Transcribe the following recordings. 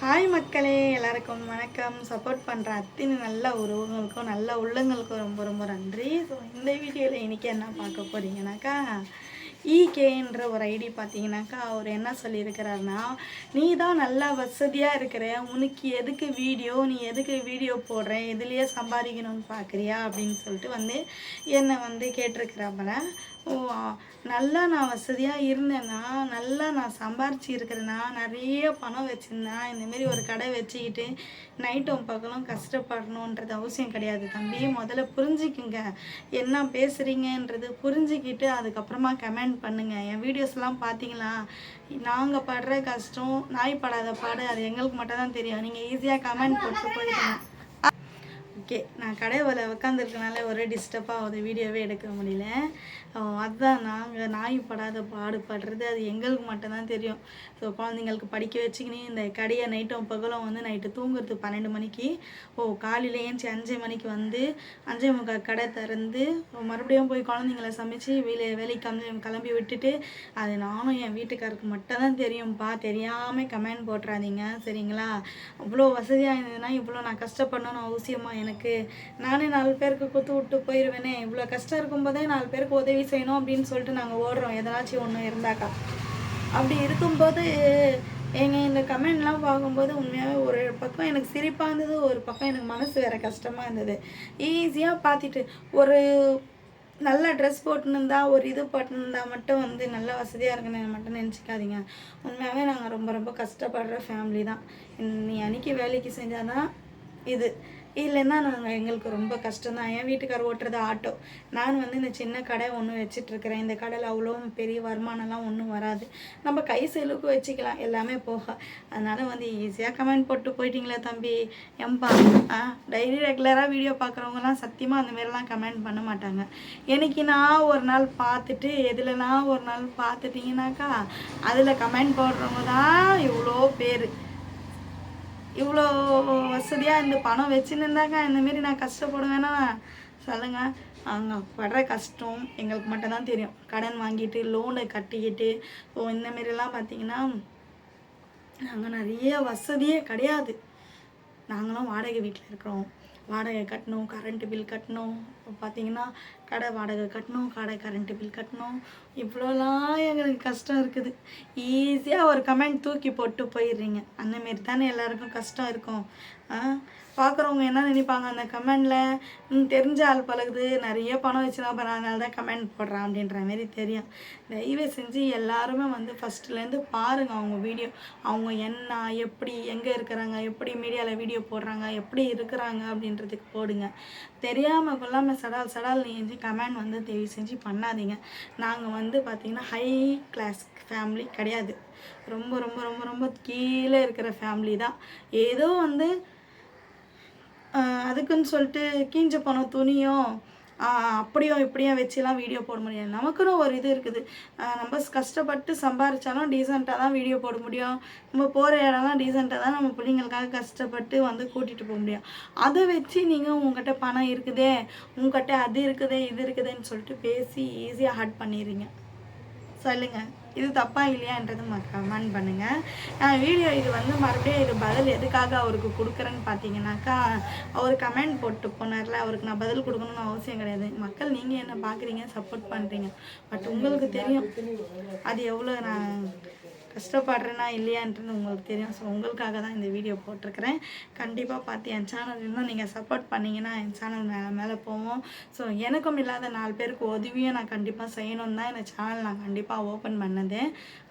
Hi மக்களே. எல்லாருக்கும் வணக்கம். சப்போர்ட் பண்ணுற அத்தினு நல்ல உறவுகளுக்கும் நல்ல உள்ளங்களுக்கும் ரொம்ப ரொம்ப நன்றி. ஸோ இந்த வீடியோவில் இன்றைக்கி என்ன பார்க்க போகிறீங்கனாக்கா ஈகேன்ற ஒரு ஐடி பார்த்தீங்கன்னாக்கா அவர் என்ன சொல்லியிருக்கிறாருன்னா நீ தான் நல்லா வசதியாக இருக்கிற உனக்கு எதுக்கு வீடியோ நீ எதுக்கு வீடியோ போடுறேன் எதுலேயே சம்பாதிக்கணும்னு பார்க்குறியா அப்படின்னு சொல்லிட்டு வந்து என்னை வந்து கேட்டிருக்கிறாப்புல நல்லா நான் வசதியாக இருந்தேன்னா நல்லா நான் சம்பாரிச்சு இருக்கிறேன்னா நிறைய பணம் வச்சுருந்தேன் இந்தமாரி ஒரு கடை வச்சுக்கிட்டு நைட்டும் பகலும் கஷ்டப்படணுன்றது அவசியம் கிடையாது தம்பி. முதல்ல புரிஞ்சுக்குங்க. என்ன பேசுகிறீங்கன்றது புரிஞ்சுக்கிட்டு அதுக்கப்புறமா கமெண்ட் பண்ணுங்கள் என் வீடியோஸ்லாம் பார்த்தீங்களா? நாங்கள் படுற கஷ்டம் நாய் படாத பாடு அது எங்களுக்கு மட்டும் தான் தெரியும் நீங்கள் ஈஸியாக கமெண்ட் போட்டு போயிடுங்க. ஓகே. நான் கடையில் உட்காந்துருக்கனால ஒரே டிஸ்டர்பாக ஆகுது வீடியோவே எடுக்க முடியல. அதுதான் நாங்கள் நாய் படாத பாடுபடுறது அது எங்களுக்கு மட்டும்தான் தெரியும். ஸோ குழந்தைங்களுக்கு படிக்க வச்சுக்கினே இந்த கடையை நைட்டும் பகலும் வந்து நைட்டு தூங்குறது பன்னெண்டு மணிக்கு. ஓ காலையில் ஏஞ்சி அஞ்சு மணிக்கு வந்து அஞ்சே முக்கால் கடை திறந்து மறுபடியும் போய் குழந்தைங்கள சமைச்சு வெளியே வேலைக்கு கிளம்பி கிளம்பி விட்டுட்டு அது நானும் என் வீட்டுக்காருக்கு மட்டும் தான் தெரியும்ப்பா தெரியாமல் கமெண்ட் போட்டுறாதீங்க. சரிங்களா? அவ்வளோ வசதியாக இருந்ததுன்னா இவ்வளோ நான் கஷ்டப்படணும்னு அவசியமாக எனக்கு நானே நாலு பேருக்கு குத்து விட்டு போயிடுவேனே இவ்வளோ கஷ்டம் இருக்கும்போதே நாலு பேருக்கு உதவி செய்யணும் அப்படின்னு சொல்லிட்டு நாங்கள் ஓடுறோம். எதனாச்சும் ஒன்று இருந்தாக்கா. அப்படி இருக்கும்போது எங்கள் இந்த கமெண்ட்லாம் பார்க்கும்போது உண்மையாகவே ஒரு பக்கம் எனக்கு சிரிப்பாக இருந்தது ஒரு பக்கம் எனக்கு மனசு வேற கஷ்டமாக இருந்தது. ஈஸியாக பார்த்துட்டு ஒரு நல்ல ட்ரெஸ் போட்டுருந்தா ஒரு இது போட்டுருந்தா மட்டும் வந்து நல்ல வசதியாக இருக்குன்னு மட்டும் நினச்சிக்காதீங்க. உண்மையாகவே நாங்கள் ரொம்ப ரொம்ப கஷ்டப்படுற ஃபேமிலி தான். நீ அன்னைக்கு வேலைக்கு செஞ்சால் தான் இது. இல்லைன்னா நாங்கள் எங்களுக்கு ரொம்ப கஷ்டம் தான். என் வீட்டுக்கார் ஓட்டுறது ஆட்டோ. நான் வந்து இந்த சின்ன கடை ஒன்று வச்சிட்ருக்கிறேன் இந்த கடையில் அவ்வளோ பெரிய வருமானம்லாம் ஒன்றும் வராது. நம்ம கை செலுக்கு வச்சுக்கலாம். எல்லாமே போக. அதனால் வந்து ஈஸியாக கமெண்ட் போட்டு போயிட்டீங்களே தம்பி. எம்பா ஆ டெய்லி ரெகுலராக வீடியோ பார்க்குறவங்கலாம் சத்தியமாக அந்த மாதிரிலாம் கமெண்ட் பண்ண மாட்டாங்க. எனக்கு நான் ஒரு நாள் பார்த்துட்டு எதுலனா ஒரு நாள் பார்த்துட்டிங்கனாக்கா அதில் கமெண்ட் போடுறவங்க தான் இவ்வளோ பேர். இவ்வளோ வசதியாக இந்த பணம் வச்சுருந்தாங்க. இந்தமாரி நான் கஷ்டப்படுவேன்னா சொல்லுங்க. அவங்க படுற கஷ்டம் எங்களுக்கு மட்டும்தான் தெரியும். கடன் வாங்கிட்டு லோனை கட்டிக்கிட்டு ஓ இந்தமாரிலாம் பார்த்தீங்கன்னா நாங்கள் நிறைய வசதியே கிடையாது. நாங்களும் வாடகை வீட்டில் இருக்கிறோம். வாடகை கட்டணும் கரண்ட்டு பில் கட்டணும். இப்போ பார்த்தீங்கன்னா கடை வாடகை கட்டணும் கடை கரண்ட்டு பில் கட்டணும். இவ்வளோலாம் எங்களுக்கு கஷ்டம் இருக்குது. ஈஸியாக ஒரு கமெண்ட் தூக்கி போட்டு போயிடுறீங்க. அந்தமாரி தானே எல்லாருக்கும் கஷ்டம் இருக்கும். பார்க்குறவங்க என்ன நினைப்பாங்க அந்த கமெண்டில் தெரிஞ்ச ஆள் பழகுது. நிறைய பணம் வச்சுனா அப்புறம் அதனால தான் கமெண்ட் போடுறான் அப்படின்ற மாரி தெரியும். தயவு செஞ்சு எல்லாருமே வந்து ஃபஸ்ட்டுலேருந்து பாருங்கள் அவங்க வீடியோ அவங்க என்ன எப்படி எங்கே இருக்கிறாங்க எப்படி மீடியாவில் வீடியோ போடுறாங்க எப்படி இருக்கிறாங்க பண்ணுறதுக்கு போடுங்க. தெரியாமல் கொள்ளாமல் சடால் சடால் நீஞ்சி கமெண்ட் வந்து தயவு செஞ்சு பண்ணாதீங்க. நாங்கள் வந்து பார்த்திங்கன்னா ஹை கிளாஸ் ஃபேமிலி கிடையாது. ரொம்ப ரொம்ப ரொம்ப ரொம்ப கீழே இருக்கிற ஃபேமிலி தான். ஏதோ வந்து அதுக்குன்னு சொல்லிட்டு கீஞ்ச போன துணியும் அப்படியும் இப்படியும் வச்சுலாம் வீடியோ போட முடியாது. நமக்குன்னு ஒரு இது இருக்குது. நம்ம கஷ்டப்பட்டு சம்பாரித்தாலும் டீசெண்டாக தான் வீடியோ போட முடியும். நம்ம போகிற இடம்லாம் டீசெண்டாக தான் நம்ம பிள்ளைங்களுக்காக கஷ்டப்பட்டு வந்து கூட்டிகிட்டு போக முடியும். அதை வச்சு நீங்கள் உங்ககிட்ட பணம் இருக்குதே உங்ககிட்ட அது இருக்குதே இது இருக்குதேன்னு சொல்லிட்டு பேசி ஈஸியாக ஹர்ட் பண்ணிடுறீங்க. சொல்லுங்கள் இது தப்பா இல்லையான்றது கமெண்ட் பண்ணுங்க. நான் வீடியோ இது வந்து மறுபடியும் இது பதில் எதுக்காக அவருக்கு கொடுக்குறேன்னு பார்த்தீங்கன்னாக்கா அவர் கமெண்ட் போட்டு போனார்ல அவருக்கு நான் பதில் கொடுக்கணும்னு அவசியம் கிடையாது. மக்கள் நீங்கள் என்ன பார்க்குறீங்க சப்போர்ட் பண்ணுறீங்க பட் உங்களுக்கு தெரியும் அது எவ்வளோ நான் கஷ்டப்படுறேனா இல்லையான்றது உங்களுக்கு தெரியும். ஸோ உங்களுக்காக தான் இந்த வீடியோ போட்டிருக்கிறேன். கண்டிப்பாக பார்த்து என் சேனல் இன்னும் நீங்கள் சப்போர்ட் பண்ணிங்கன்னா என் சேனல் மேலே மேலே போவோம். ஸோ எனக்கும் இல்லாத நாலு பேருக்கு உதவியும் நான் கண்டிப்பாக செய்யணும் தான் இந்த சேனல் நான் கண்டிப்பாக ஓப்பன் பண்ணது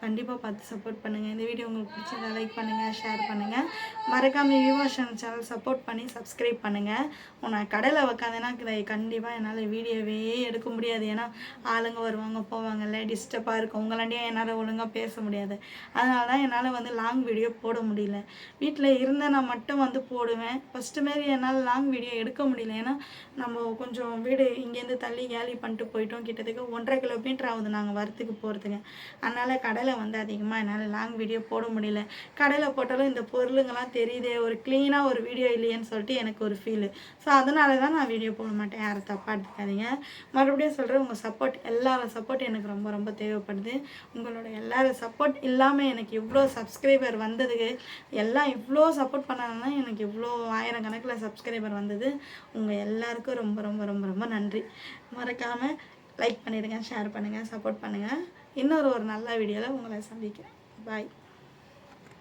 கண்டிப்பாக பார்த்து சப்போர்ட் பண்ணுங்கள் இந்த வீடியோ உங்களுக்கு பிடிச்சிருந்தா லைக் பண்ணுங்கள் ஷேர் பண்ணுங்கள் மறக்காமல் யுவாஷன் சேனல் சப்போர்ட் பண்ணி சப்ஸ்கிரைப் பண்ணுங்கள் நான் கடையில் உக்காந்தேன்னா கண்டிப்பாக என்னால் வீடியோவே எடுக்க முடியாது. ஏன்னா ஆளுங்க வருவாங்க போவாங்கல்ல டிஸ்டர்பாக இருக்கும் உங்களாண்டியும் என்னால் ஒழுங்காக பேச முடியாது. அதனால தான் என்னால் வந்து லாங் வீடியோ போட முடியல. வீட்டில் இருந்தால் நான் மட்டும் வந்து போடுவேன். ஃபஸ்ட்டு மாரி என்னால் லாங் வீடியோ எடுக்க முடியல. ஏன்னா நம்ம கொஞ்சம் வீடு இங்கேருந்து தள்ளி கேலி பண்ணிட்டு போயிட்டோம். கிட்டத்தட்ட ஒன்றரை கிலோமீட்டர் ஆகுது நாங்கள் வரத்துக்கு போகிறதுக்கு அதனால் கடையில் வந்து அதிகமாக என்னால் லாங் வீடியோ போட முடியல. கடையில் போட்டாலும் இந்த பொருளுங்கெல்லாம் தெரியுதே. ஒரு க்ளீனாக ஒரு வீடியோ இல்லையேன்னு சொல்லிட்டு எனக்கு ஒரு ஃபீலு ஸோ அதனால தான் நான் வீடியோ போட மாட்டேன். யாரும் தப்பாக எடுத்துக்காதீங்க. மறுபடியும் சொல்கிறேன் உங்கள் சப்போர்ட் எல்லாரோட சப்போர்ட் எனக்கு ரொம்ப ரொம்ப தேவைப்படுது. உங்களோட எல்லாரோட சப்போர்ட் இல்லை எல்லாமே எனக்கு இவ்வளோ சப்ஸ்கிரைபர் வந்ததுக்கு எல்லாம் இவ்வளோ சப்போர்ட் பண்ணாங்கன்னா எனக்கு இவ்வளோ ஆயிரக்கணக்கில் சப்ஸ்கிரைபர் வந்தது. உங்கள் எல்லாருக்கும் ரொம்ப ரொம்ப ரொம்ப ரொம்ப நன்றி. மறக்காமல் லைக் பண்ணிவிடுங்க ஷேர் பண்ணுங்கள் சப்போர்ட் பண்ணுங்கள் இன்னொரு ஒரு நல்ல வீடியோவில் உங்களை சந்திக்கிறேன். பாய்